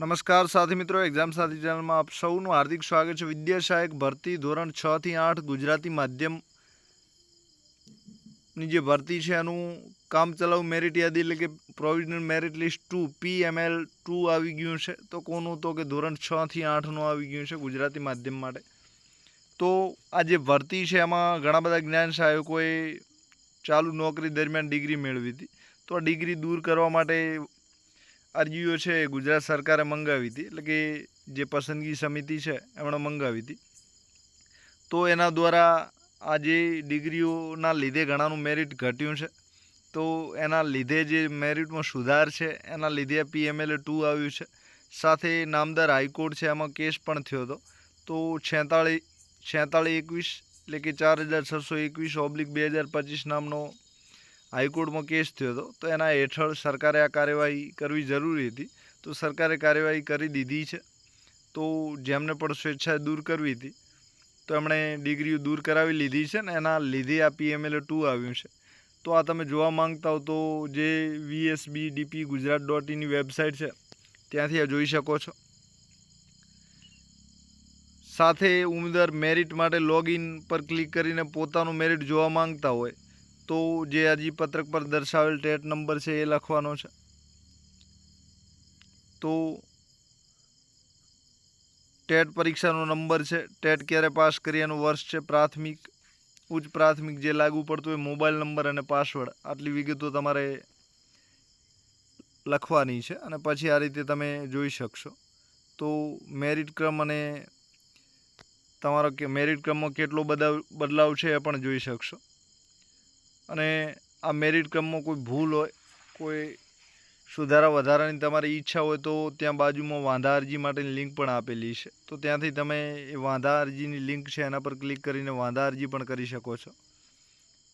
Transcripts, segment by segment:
નમસ્કાર સાથી મિત્રો એક્ઝામ સાથી ચેનલમાં આપ સૌનું હાર્દિક સ્વાગત છે. વિદ્યા સહાયક ભરતી ધોરણ છ થી આઠ ગુજરાતી માધ્યમની જે ભરતી છે, એનું કામ ચલાવ મેરિટ યાદી એટલે કે provisional merit list two P M L two આવી ગયું છે. તો કોનું તો કે ધોરણ છ થી આઠનું આવી ગયું છે ગુજરાતી માધ્યમ માટે. તો આ જે ભરતી છે, એમાં ઘણા બધા જ્ઞાન સહાયકોએ ચાલુ નોકરી દરમિયાન ડિગ્રી મેળવી હતી. તો આ ડિગ્રી દૂર કરવા માટે અરજીઓ છે એ ગુજરાત સરકારે મંગાવી હતી. એટલે કે જે પસંદગી સમિતિ છે એમણે મંગાવી હતી. તો એના દ્વારા આ જે ડિગ્રીઓના લીધે ઘણાનું મેરિટ ઘટ્યું છે. તો એના લીધે જે મેરિટમાં સુધાર છે, એના લીધે પીએમએલએ ટુ આવ્યું છે. સાથે નામદાર હાઈકોર્ટ છે, એમાં કેસ પણ થયો હતો. તો છેતાળીસ છેતાળીસ એકવીસ, એટલે કે ચાર હજાર છસો એકવીસ ઓબ્લિક બે હજાર પચીસ નામનો હાઈકોર્ટમાં કેસ થયો હતો. તો એના હેઠળ સરકારે આ કાર્યવાહી કરવી જરૂરી હતી. તો સરકારે કાર્યવાહી કરી દીધી છે. તો જેમને પણ સ્વેચ્છાએ દૂર કરવી હતી, તો એમણે ડિગ્રીઓ દૂર કરાવી લીધી છે ને એના લીધે આ પીએમએલએ ટુ આવ્યું છે. તો આ તમે જોવા માંગતા હો તો જે વીએસબી ડીપી ગુજરાત ડોટ ઇનની વેબસાઇટ છે, ત્યાંથી આ જોઈ શકો છો. સાથે ઉમેદવાર મેરિટ માટે લોગિન પર ક્લિક કરીને પોતાનું મેરિટ જોવા માંગતા હોય તો જે અરજી પત્રક પર દર્શાવેલ ટેટ નંબર છે એ લખવાનો છે. તો ટેટ પરીક્ષાનો નંબર છે. ટેટ ક્યારે પાસ કરી એનું વર્ષ છે? પ્રાથમિક, ઉચ્ચ પ્રાથમિક જે લાગુ પડતું હોય મોબાઈલ નંબર અને પાસવર્ડ. આટલી વિગતો તમારે લખવાની છે અને પછી આ રીતે તમે જોઈ શકશો. તો મેરિટ ક્રમ અને તમારો મેરિટ ક્રમમાં કેટલો બદલાવ બદલાવ છે એ પણ જોઈ શકશો. અને આ મેરિટ ક્રમમાં કોઈ ભૂલ હોય, કોઈ સુધારા વધારાની તમારી ઈચ્છા હોય તો ત્યાં બાજુમાં વાંધા અરજી માટેની લિંક પણ આપેલી છે. તો ત્યાંથી તમે એ વાંધા અરજીની લિંક છે એના પર ક્લિક કરીને વાંધા અરજી પણ કરી શકો છો.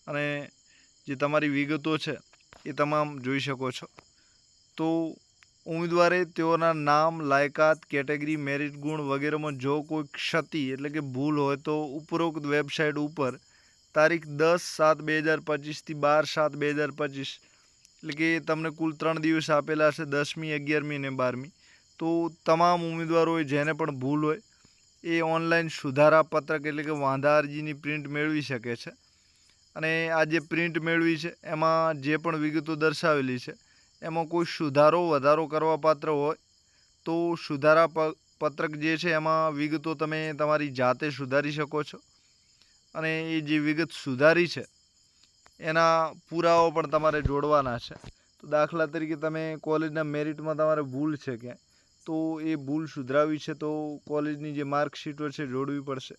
અને જે તમારી વિગતો છે એ તમામ જોઈ શકો છો. તો ઉમેદવારે તેઓના નામ, લાયકાત, કેટેગરી મેરિટ ગુણ વગેરેમાં જો કોઈ ક્ષતિ એટલે કે ભૂલ હોય તો ઉપરોક્ત વેબસાઇટ ઉપર તારીખ દસ સાત બે હજાર પચીસથી બાર સાત બે હજાર પચીસ. એટલે કે તમને કુલ ત્રણ દિવસ આપેલા છે દસમી, અગિયારમી અને બારમી. તો તમામ ઉમેદવારોએ જેને પણ ભૂલ હોય, એ ઓનલાઈન સુધારા પત્રક એટલે કે વાંધા અરજીની પ્રિન્ટ મેળવી શકે છે. અને આ જે પ્રિન્ટ મેળવી છે, એમાં જે પણ વિગતો દર્શાવેલી છે, એમાં કોઈ સુધારો, વધારો કરવા પાત્ર હોય, તો સુધારા પત્રક જે છે, એમાં વિગતો તમે તમારી જાતે સુધારી શકો છો. અને એ જે વિગત સુધારી છે, એના પુરાવો પણ તમારે જોડવાના છે. તો દાખલા તરીકે તમે કોલેજના મેરિટમાં તમારે ભૂલ છે ક્યાંય તો એ ભૂલ સુધરાવી છે તો કોલેજની જે માર્કશીટો છે જોડવી પડશે.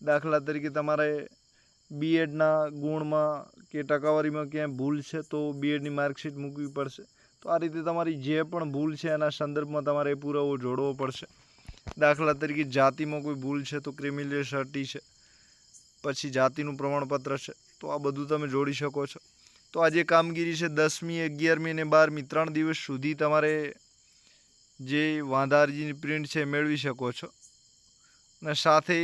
દાખલા તરીકે તમારે બીએડના ગુણમાં કે ટકાવારીમાં ક્યાંય ભૂલ છે તો બીએડની માર્કશીટ મૂકવી પડશે. તો આ રીતે તમારી જે પણ ભૂલ છે એના સંદર્ભમાં તમારે એ પુરાવો જોડવો પડશે. દાખલા તરીકે જાતિમાં કોઈ ભૂલ છે તો ક્રિમિલિયર સર્ટી છે. પછી જાતિનું પ્રમાણપત્ર છે. તો આ બધું તમે જોડી શકો છો. તો આ જે કામગીરી છે દસમી, અગિયારમી અને બારમી ત્રણ દિવસ સુધી તમારે જે વાંધારજીની પ્રિન્ટ છે મેળવી શકો છો. અને સાથે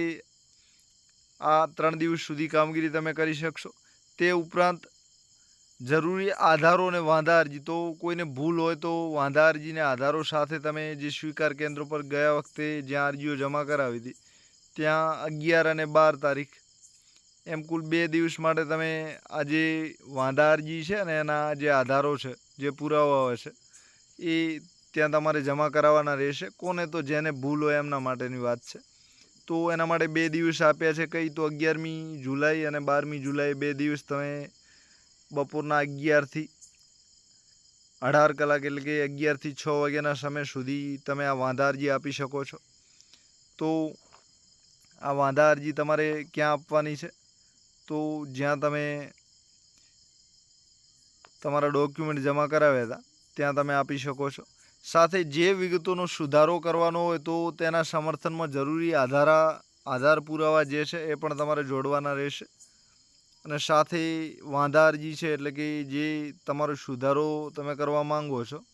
આ ત્રણ દિવસ સુધી કામગીરી તમે કરી શકશો. તે ઉપરાંત જરૂરી આધારો અને વાંધા અરજી તો કોઈને ભૂલ હોય તો વાંધા અરજીને આધારો સાથે તમે જે સ્વીકાર કેન્દ્રો પર ગયા વખતે જ્યાં અરજીઓ જમા કરાવી હતી, ત્યાં અગિયાર અને બાર તારીખ એમ કુલ બે દિવસ માટે તમે આ જે વાંધા અરજી છે અને એના જે આધારો છે, જે પુરાવાઓ છે, એ ત્યાં તમારે જમા કરાવવાના રહેશે. કોને તો જેને ભૂલ હોય એમના માટેની વાત છે. તો એના માટે બે દિવસ આપ્યા છે. કઈ તો અગિયારમી જુલાઈ અને બારમી જુલાઈ બે દિવસ તમે બપોરના અગિયારથી અઢાર કલાક એટલે કે અગિયારથી છ વાગ્યાના સમય સુધી તમે આ વાંધા અરજી આપી શકો છો. તો આ વાંધા અરજી તમારે ક્યાં આપવાની છે? તો જ્યાં તમે તમારા ડોક્યુમેન્ટ જમા કરાવ્યા હતા, ત્યાં તમે આપી શકો છો. સાથે જે વિગતોનો સુધારો કરવાનો હોય તો તેના સમર્થનમાં જરૂરી આધારા, આધાર પુરાવા જે છે એ પણ તમારે જોડવાના રહેશે. અને સાથે વાંધા અરજી છે એટલે કે જે તમારો સુધારો તમે કરવા માંગો છો,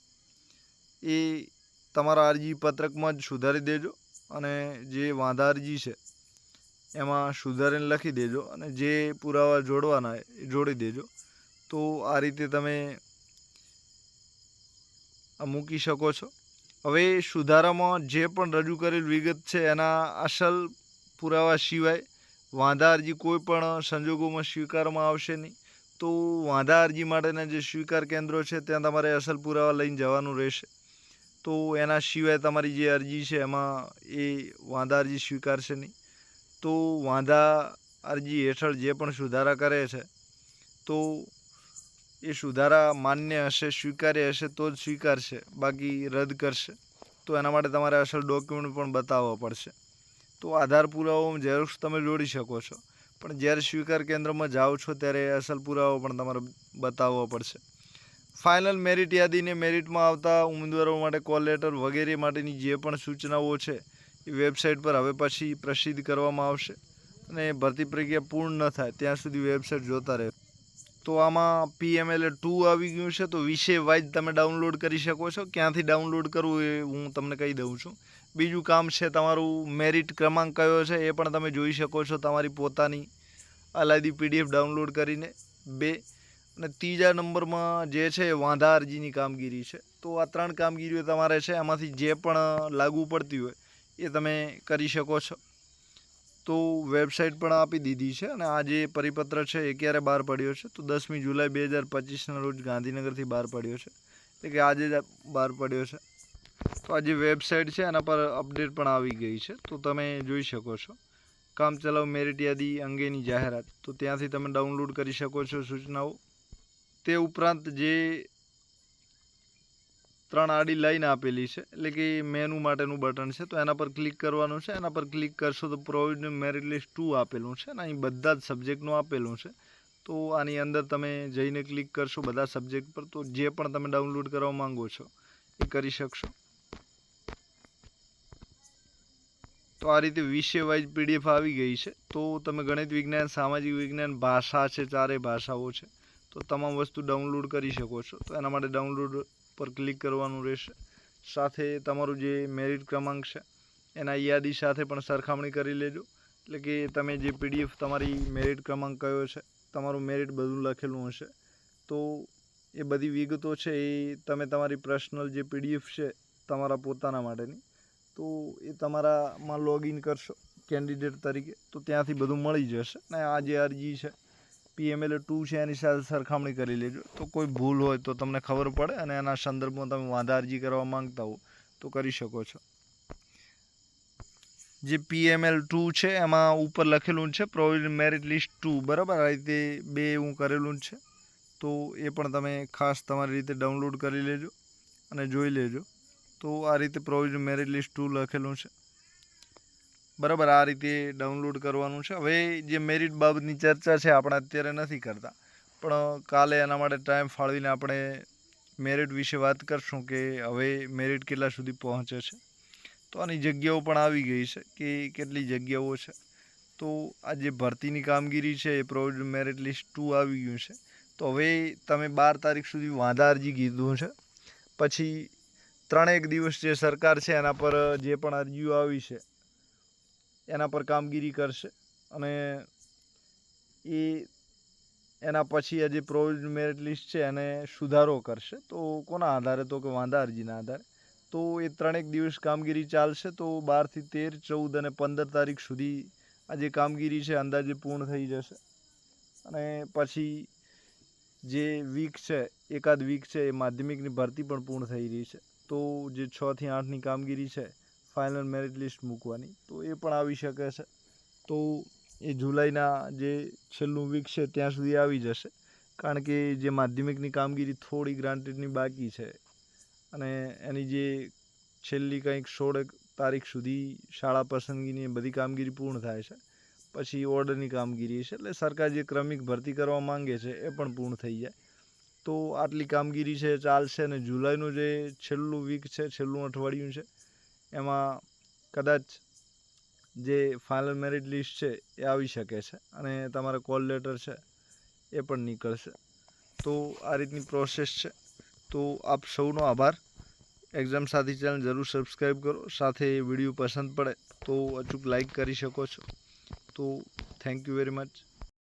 એ તમારા અરજી પત્રકમાં જ સુધારી દેજો. અને જે વાંધા અરજી છે એમાં સુધારીને લખી દેજો અને જે પુરાવા જોડવાના એ જોડી દેજો. તો આ રીતે તમે મૂકી શકો છો. હવે સુધારામાં જે પણ રજૂ કરેલ વિગત છે એના અસલ પુરાવા સિવાય વાંધા અરજી કોઈ પણ સંજોગોમાં સ્વીકારવામાં આવશે નહીં. તો વાંધા અરજી માટેના જે સ્વીકાર કેન્દ્રો છે ત્યાં તમારે અસલ પુરાવા લઈને જવાનું રહેશે. તો એના સિવાય તમારી જે અરજી છે એમાં એ વાંધા અરજી સ્વીકારશે નહીં. તો વાંધા અરજી હેઠળ જે પણ સુધારા કરે છે, તો એ સુધારા માન્ય હશે, સ્વીકાર્ય હશે, તો જ સ્વીકારશે, બાકી રદ કરશે. તો એના માટે તમારે અસલ ડોક્યુમેન્ટ પણ બતાવવા પડશે. તો આધાર પુરાવો ઝેરોક્ષ તમે જોડી શકો છો. પણ જ્યારે સ્વીકાર કેન્દ્રમાં જાઓ છો, ત્યારે અસલ પુરાવો પણ તમારે બતાવવો પડશે. ફાઇનલ મેરિટ યાદીને મેરિટમાં આવતા ઉમેદવારો માટે કોલ લેટર વગેરે માટેની જે પણ સૂચનાઓ છે વેબસાઇટ પર હવે પછી પ્રસિદ્ધ કરવામાં આવશે અને ભરતી પ્રક્રિયા પૂર્ણ ન થાય, ત્યાં સુધી વેબસાઇટ જોતા રહે. તો આમાં પીએમએલએ ટુ આવી ગયું છે, તો વિષય વાઇઝ તમે ડાઉનલોડ કરી શકો છો. ક્યાંથી ડાઉનલોડ કરવું એ હું તમને કહી દઉં છું. બીજું કામ છે તમારું મેરિટ ક્રમાંક કયો છે એ પણ તમે જોઈ શકો છો તમારી પોતાની અલાયદી પીડીએફ ડાઉનલોડ કરીને. બે, અને ત્રીજા નંબરમાં જે છે વાંધા અરજીની કામગીરી છે. તો આ ત્રણ કામગીરીઓ તમારે છે એમાંથી જે પણ લાગુ પડતી હોય એ તમે કરી શકો છો. તો વેબસાઇટ પણ આપી દીધી છે અને આ જે પરિપત્ર છે એ ક્યારે બહાર પડ્યો છે? તો દસમી જુલાઈ બે હજાર પચીસના રોજ ગાંધીનગરથી બહાર પડ્યો છે. એટલે કે આજે જ બહાર પડ્યો છે. તો આ જે વેબસાઇટ છે એના પર અપડેટ પણ આવી ગઈ છે. તો તમે જોઈ શકો છો. કામચલાઉ મેરિટ યાદી અંગેની જાહેરાત. તો ત્યાંથી તમે ડાઉનલોડ કરી શકો છો સૂચનાઓ. તે ઉપરાંત જે ત્રણ આડી લાઈન આપેલી છે. એટલે કે મેનુ માટેનું બટન છે. તો એના પર ક્લિક કરવાનું છે. એના પર ક્લિક કરશો તો પ્રોવિઝન મેરિટ લિસ્ટ ટુ આપેલું છે અને અહીં બધા જ સબ્જેક્ટનું આપેલું છે. તો આની અંદર તમે જઈને ક્લિક કરશો બધા સબ્જેક્ટ પર તો જે પણ તમે ડાઉનલોડ કરવા માંગો છો એ કરી શકશો. તો આ રીતે વિષય પીડીએફ આવી ગઈ છે. તો તમે ગણિત વિજ્ઞાન, સામાજિક વિજ્ઞાન, ભાષા છે, ચારે ભાષાઓ છે. તો તમામ વસ્તુ ડાઉનલોડ કરી શકો છો. તો એના માટે ડાઉનલોડ પર ક્લિક કરવાનું રહેશે. સાથે તમારું જે મેરિટ ક્રમાંક છે, એના યાદી સાથે પણ સરખામણી કરી લેજો. એટલે કે તમે જે પીડીએફ તમારી મેરિટ ક્રમાંક કયો છે, તમારું મેરિટ બધું લખેલું હશે. તો એ બધી વિગતો છે એ તમે તમારી પર્સનલ જે પીડીએફ છે, તમારા પોતાના માટેની. તો એ તમારામાં લોગિન કરશો કેન્ડિડેટ તરીકે. તો ત્યાંથી બધું મળી જશે. અને આ જે અરજી છે પીએમએલએ ટુ છે, એની સાથે સરખામણી કરી લેજો. તો કોઈ ભૂલ હોય તો તમને ખબર પડે અને એના સંદર્ભમાં તમે વાંધા અરજી કરવા માંગતા હો તો કરી શકો છો. જે પીએમએલ ટુ છે, એમાં ઉપર લખેલું છે પ્રોવિડ મેરિટ લિસ્ટ ટુ, બરાબર? આ રીતે બે હું કરેલું છે. તો એ પણ તમે ખાસ તમારી રીતે ડાઉનલોડ કરી લેજો અને જોઈ લેજો. તો આ રીતે પ્રોવિડ મેરિટ લિસ્ટ ટુ લખેલું છે. બરાબર, આ રીતે ડાઉનલોડ કરવાનું છે. હવે જે મેરિટ બાબતની ચર્ચા છે, આપણે અત્યારે નથી કરતા. પણ કાલે એના માટે ટાઈમ ફાળવીને આપણે મેરિટ વિશે વાત કરશું કે હવે મેરિટ કેટલા સુધી પહોંચે છે. તો આની જગ્યાઓ પણ આવી ગઈ છે કે કેટલી જગ્યાઓ છે. તો આ જે ભરતીની કામગીરી છે, એ પ્રોવિડ મેરિટ લિસ્ટ ટુ આવી ગયું છે. તો હવે તમે બાર તારીખ સુધી વાંધા અરજી કીધું છે. પછી ત્રણેક દિવસ જે સરકાર છે, એના પર જે પણ અરજીઓ આવી છે એના પર કામગીરી કરશે અને એ એના પછી આ જે પ્રોવિઝન મેરિટ લિસ્ટ છે એને સુધારો કરશે. તો કોના આધારે? તો કે વાંધા અરજીના આધારે. તો એ ત્રણેક દિવસ કામગીરી ચાલશે. તો બારથી તેર, ચૌદ અને પંદર તારીખ સુધી આ જે કામગીરી છે અંદાજે પૂર્ણ થઈ જશે. અને પછી જે વીક છે, એકાદ વીક છે, એ માધ્યમિકની ભરતી પણ પૂર્ણ થઈ રહી છે. તો જે છથી આઠની કામગીરી છે ફાઇનલ મેરિટ લિસ્ટ મૂકવાની. તો એ પણ આવી શકે છે. તો એ જુલાઈના જે છેલ્લું વીક છે, ત્યાં સુધી આવી જશે. કારણ કે જે માધ્યમિકની કામગીરી થોડી ગ્રાન્ટેડની બાકી છે. અને એની જે છેલ્લી કંઈક સોળ તારીખ સુધી શાળા પસંદગીની બધી કામગીરી પૂર્ણ થાય છે. પછી ઓર્ડરની કામગીરી છે. એટલે સરકાર જે ક્રમિક ભરતી કરવા માંગે છે, એ પણ પૂર્ણ થઈ જાય. તો આટલી કામગીરી છે, ચાલશે અને જુલાઈનું જે છેલ્લું વીક છે, છેલ્લું અઠવાડિયું છે એમાં કદાચ જે ફાઇનલ મેરિટ લિસ્ટ છે એ આવી શકે છે અને તમારા કોલ લેટર છે એ પણ નીકળશે. તો આ રીતની પ્રોસેસ છે. તો આપ સૌનો આભાર. એક્ઝામ સાથી ચેનલ જરૂર સબસ્ક્રાઈબ કરો. સાથે વીડિયો પસંદ પડે તો અચૂક લાઈક કરી શકો છો. તો થેન્ક યુ વેરી મચ